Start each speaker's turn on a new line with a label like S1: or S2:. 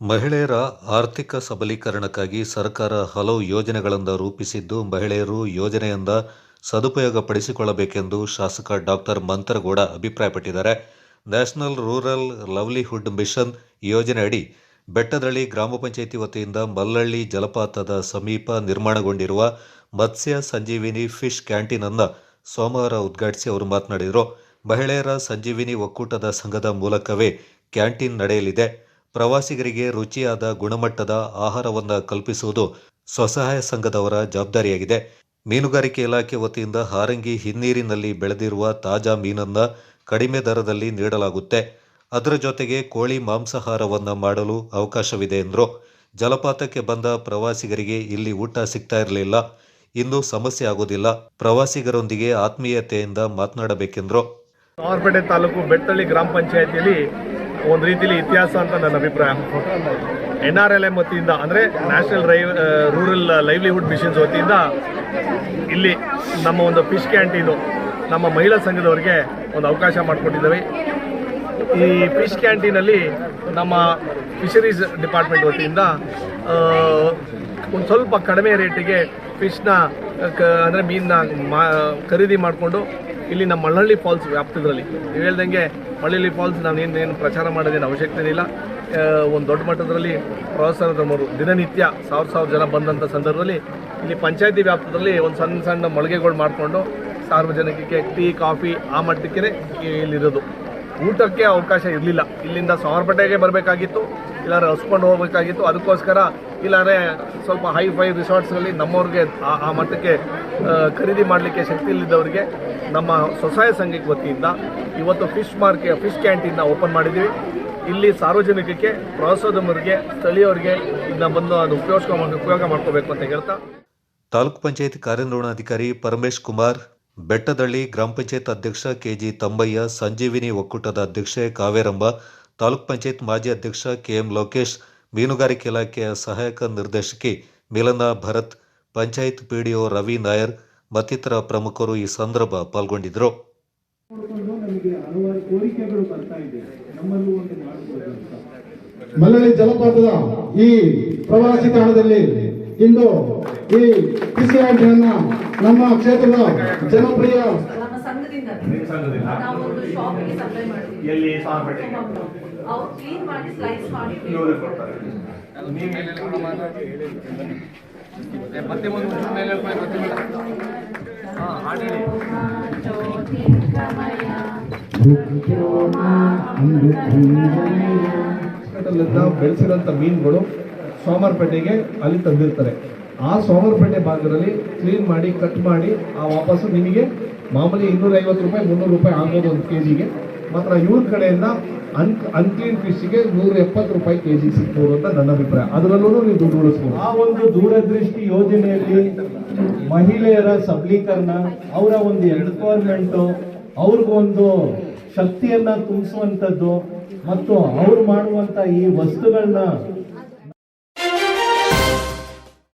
S1: ಮಹಿಳೆಯರ ಆರ್ಥಿಕ ಸಬಲೀಕರಣಕ್ಕಾಗಿ ಸರ್ಕಾರ ಹಲವು ಯೋಜನೆಗಳನ್ನು ರೂಪಿಸಿದ್ದು ಮಹಿಳೆಯರು ಯೋಜನೆಯಿಂದ ಸದುಪಯೋಗ ಪಡಿಸಿಕೊಳ್ಳಬೇಕೆಂದು ಶಾಸಕ ಡಾಕ್ಟರ್ ಮಂತರಗೌಡ ಅಭಿಪ್ರಾಯಪಟ್ಟಿದ್ದಾರೆ. ನ್ಯಾಷನಲ್ ರೂರಲ್ ಲವ್ಲಿಹುಡ್ ಮಿಷನ್ ಯೋಜನೆಯಡಿ ಬೆಟ್ಟದಳ್ಳಿ ಗ್ರಾಮ ಪಂಚಾಯಿತಿ ವತಿಯಿಂದ ಮಲ್ಲಳ್ಳಿ ಜಲಪಾತದ ಸಮೀಪ ನಿರ್ಮಾಣಗೊಂಡಿರುವ ಮತ್ಸ್ಯ ಸಂಜೀವಿನಿ ಫಿಶ್ ಕ್ಯಾಂಟೀನ್ ಅನ್ನು ಸೋಮವಾರ ಉದ್ಘಾಟಿಸಿ ಅವರು ಮಾತನಾಡಿದರು. ಮಹಿಳೆಯರ ಸಂಜೀವಿನಿ ಒಕ್ಕೂಟದ ಸಂಘದ ಮೂಲಕವೇ ಕ್ಯಾಂಟೀನ್ ನಡೆಯಲಿದೆ. ಪ್ರವಾಸಿಗರಿಗೆ ರುಚಿಯಾದ ಗುಣಮಟ್ಟದ ಆಹಾರವನ್ನು ಕಲ್ಪಿಸುವುದು ಸ್ವಸಹಾಯ ಸಂಘದವರ ಜವಾಬ್ದಾರಿಯಾಗಿದೆ. ಮೀನುಗಾರಿಕೆ ಇಲಾಖೆ ವತಿಯಿಂದ ಹಾರಂಗಿ ಹಿನ್ನೀರಿನಲ್ಲಿ ಬೆಳೆದಿರುವ ತಾಜಾ ಮೀನನ್ನ ಕಡಿಮೆ ದರದಲ್ಲಿ ನೀಡಲಾಗುತ್ತೆ. ಅದರ ಜೊತೆಗೆ ಕೋಳಿ ಮಾಂಸಾಹಾರವನ್ನು ಮಾಡಲು ಅವಕಾಶವಿದೆ ಎಂದರು. ಜಲಪಾತಕ್ಕೆ ಬಂದ ಪ್ರವಾಸಿಗರಿಗೆ ಇಲ್ಲಿ ಊಟ ಸಿಗ್ತಾ ಇರಲಿಲ್ಲ. ಇನ್ನು ಸಮಸ್ಯೆ ಆಗೋದಿಲ್ಲ. ಪ್ರವಾಸಿಗರೊಂದಿಗೆ ಆತ್ಮೀಯತೆಯಿಂದ ಮಾತನಾಡಬೇಕೆಂದರು.
S2: ತಾಲೂಕು ಬೆಟ್ಟಳ್ಳಿ ಗ್ರಾಮ ಪಂಚಾಯತಿಯಲ್ಲಿ ಒಂದು ರೀತಿಯಲ್ಲಿ ಇತಿಹಾಸ ಅಂತ ನನ್ನ ಅಭಿಪ್ರಾಯ. ಎನ್ ಆರ್ ಎಲ್ ಎಂ ವತಿಯಿಂದ, ಅಂದರೆ ನ್ಯಾಷನಲ್ ರೈ ರೂರಲ್ ಲೈವ್ಲಿಹುಡ್ ಮಿಷನ್ಸ್ ವತಿಯಿಂದ ಇಲ್ಲಿ ನಮ್ಮ ಒಂದು ಫಿಶ್ ಕ್ಯಾಂಟೀನು ನಮ್ಮ ಮಹಿಳಾ ಸಂಘದವರಿಗೆ ಒಂದು ಅವಕಾಶ ಮಾಡಿಕೊಟ್ಟಿದ್ದೇವೆ. ಈ ಫಿಶ್ ಕ್ಯಾಂಟೀನಲ್ಲಿ ನಮ್ಮ ಫಿಶರೀಸ್ ಡಿಪಾರ್ಟ್ಮೆಂಟ್ ವತಿಯಿಂದ ಒಂದು ಸ್ವಲ್ಪ ಕಡಿಮೆ ರೇಟಿಗೆ ಫಿಶ್ನ ಅಂದರೆ ಮೀನನ್ನ ಮಾ, ಖರೀದಿ ಮಾಡಿಕೊಂಡು ಇಲ್ಲಿ ನಮ್ಮ ಮಳ್ಳಹಳ್ಳಿ ಫಾಲ್ಸ್ ವ್ಯಾಪ್ತಿದ್ರಲ್ಲಿ. ನೀವು ಹೇಳ್ದಂಗೆ ಮಳ್ಳಹಳ್ಳಿ ಫಾಲ್ಸ್ ನಾನು ಏನು ಏನು ಪ್ರಚಾರ ಮಾಡೋದೇನು ಅವಶ್ಯಕತೆ ಇಲ್ಲ. ಒಂದು ದೊಡ್ಡ ಮಟ್ಟದಲ್ಲಿ ಪ್ರವಾಸೋದ್ಯಮರು ದಿನನಿತ್ಯ ಸಾವಿರ ಸಾವಿರ ಜನ ಬಂದಂಥ ಸಂದರ್ಭದಲ್ಲಿ ಇಲ್ಲಿ ಪಂಚಾಯತಿ ವ್ಯಾಪ್ತದಲ್ಲಿ ಒಂದು ಸಣ್ಣ ಸಣ್ಣ ಮಳಿಗೆಗಳು ಮಾಡಿಕೊಂಡು ಸಾರ್ವಜನಿಕಕ್ಕೆ ಟೀ, ಕಾಫಿ ಆ ಮಟ್ಟಕ್ಕೆ ಇಲ್ಲಿರೋದು. ಊಟಕ್ಕೆ ಅವಕಾಶ ಇರಲಿಲ್ಲ. ಇಲ್ಲಿಂದ ಸಾವಿರ ಬರಬೇಕಾಗಿತ್ತು, ಇಲ್ಲಾಂದ್ರೆ ಹಸ್ಕೊಂಡು ಹೋಗಬೇಕಾಗಿತ್ತು. ಅದಕ್ಕೋಸ್ಕರ ಇಲ್ಲಾಂದ್ರೆ ಸ್ವಲ್ಪ ಹೈ ಫೈ ರಿಸಾರ್ಟ್ಸ್ಗಳಲ್ಲಿ ನಮ್ಮವ್ರಿಗೆ ಆ ಮಟ್ಟಕ್ಕೆ ಖರೀದಿ ಮಾಡಲಿಕ್ಕೆ ಶಕ್ತಿ ಇಲ್ಲದವರಿಗೆ ನಮ್ಮ ಸ್ವಸಹಾಯ ಸಂಘಕ್ಕೆ ವತಿಯಿಂದ ಇವತ್ತು ಫಿಶ್ ಮಾರ್ಕೆ, ಫಿಶ್ ಕ್ಯಾಂಟೀನ್ನ ಓಪನ್ ಮಾಡಿದ್ದೀವಿ. ಇಲ್ಲಿ ಸಾರ್ವಜನಿಕಕ್ಕೆ, ಪ್ರವಾಸೋದ್ಯಮರಿಗೆ ಸ್ಥಳೀಯರಿಗೆ ಇದನ್ನ ಬಂದು ಅದು ಉಪಯೋಗಿಸ್ಕೊಂಡು ಉಪಯೋಗ ಮಾಡ್ಕೋಬೇಕು ಅಂತ ಹೇಳ್ತಾ.
S1: ತಾಲೂಕು ಪಂಚಾಯತ್ ಕಾರ್ಯನಿರ್ವಹಣಾಧಿಕಾರಿ ಪರಮೇಶ್ ಕುಮಾರ್, ಬೆಟ್ಟದಳ್ಳಿ ಗ್ರಾಮ ಪಂಚಾಯತ್ ಅಧ್ಯಕ್ಷ ಕೆಜಿ ತಂಬಯ್ಯ, ಸಂಜೀವಿನಿ ಒಕ್ಕೂಟದ ಅಧ್ಯಕ್ಷೆ ಕಾವೇರಂಬ, ತಾಲೂಕ್ ಪಂಚಾಯತ್ ಮಾಜಿ ಅಧ್ಯಕ್ಷ ಕೆಎಂ ಲೋಕೇಶ್ ಮೀನುಗಾರಿಕೆ ಇಲಾಖೆಯ ಸಹಾಯಕ ನಿರ್ದೇಶಕಿ ಮಿಲನಾ ಭರತ್ ಪಂಚಾಯತ್ ಪಿಡಿಒ ರವಿ ನಾಯರ್ ಮತ್ತಿತರ ಪ್ರಮುಖರು ಈ ಸಂದರ್ಭ ಪಾಲ್ಗೊಂಡಿದ್ದರು.
S3: ನೋಡಿಕೊಂಡು ನಮಗೆ ಹಲವಾರು ಕೋರಿಕೆಗಳು ಬರ್ತಾ ಇದೆ. ನಮ್ಮಲ್ಲೂ ಒಂದು ಮಾಡಬಹುದು ಅಂತ.
S4: ಮಲ್ಲಳ್ಳಿ ಜಲಪಾತದ ಈ ಪ್ರವಾಸಿ ತಾಣದಲ್ಲಿ ಇಂದು ಈ ಕೃಷಿ ಆಟವನ್ನ ನಮ್ಮ ಕ್ಷೇತ್ರದ ಜನಪ್ರಿಯ
S5: ಸಂಘದಿಂದ ನಾವು ಒಂದು ಶಾಪಿಗೆ ಸಪ್ಲೈ
S2: ಎಲ್ಲಿ ಸಾವರ್ಪೇಟೆಗೆ
S5: ಅವ್ರು ಕ್ಲೀನ್ ಮಾಡಿ ಸ್ಲೈಸ್ ಮಾಡಿ
S2: ಮತ್ತೆ ಒಂದು ಮೇಲೆ ಹಾಂ ಹಾಡು. ಹೇಳಿ ಮಾರ್ಕೆಟಲ್ಲಿಂದ ಬೆಳೆಸಿರೋಂಥ ಮೀನುಗಳು ಸೋಮವಾರಪೇಟೆಗೆ ಅಲ್ಲಿ ತಂದಿರ್ತಾರೆ. ಆ ಸೋಮವಾರಪೇಟೆ ಭಾಗದಲ್ಲಿ ಕ್ಲೀನ್ ಮಾಡಿ ಕಟ್ ಮಾಡಿ ಆ ವಾಪಸ್ಸು ನಿಮಗೆ ಮಾಮೂಲಿ ಇನ್ನೂರ ಐವತ್ತು ರೂಪಾಯಿ ಮುನ್ನೂರು ರೂಪಾಯಿ ಆಗೋದು ಒಂದು ಕೆ ಜಿಗೆ ಮಾತ್ರ ಇವ್ರ ಕಡೆಯಿಂದ ಅನ್ ಅನ್ಕ್ಲೀನ್ ಫಿಶ್ಗೆ ನೂರ ಎಪ್ಪತ್ತು ರೂಪಾಯಿ ಕೆ ಜಿ ಅಂತ ನನ್ನ ಅಭಿಪ್ರಾಯ. ಅದರಲ್ಲೂ ನೀವು ದುಡ್ಡು ಉಳಿಸ್ಬೋದು.
S3: ಆ ಒಂದು ದೂರದೃಷ್ಟಿ ಯೋಜನೆಯಲ್ಲಿ ಮಹಿಳೆಯರ ಸಬಲೀಕರಣ, ಅವರ ಒಂದು ಎಂಪವರ್ಮೆಂಟ್ ಅವ್ರಿಗೊಂದು ಶಕ್ತಿಯನ್ನ ತುಂಬಿಸುವಂಥದ್ದು ಮತ್ತು ಅವ್ರು ಮಾಡುವಂತ ಈ ವಸ್ತುಗಳನ್ನ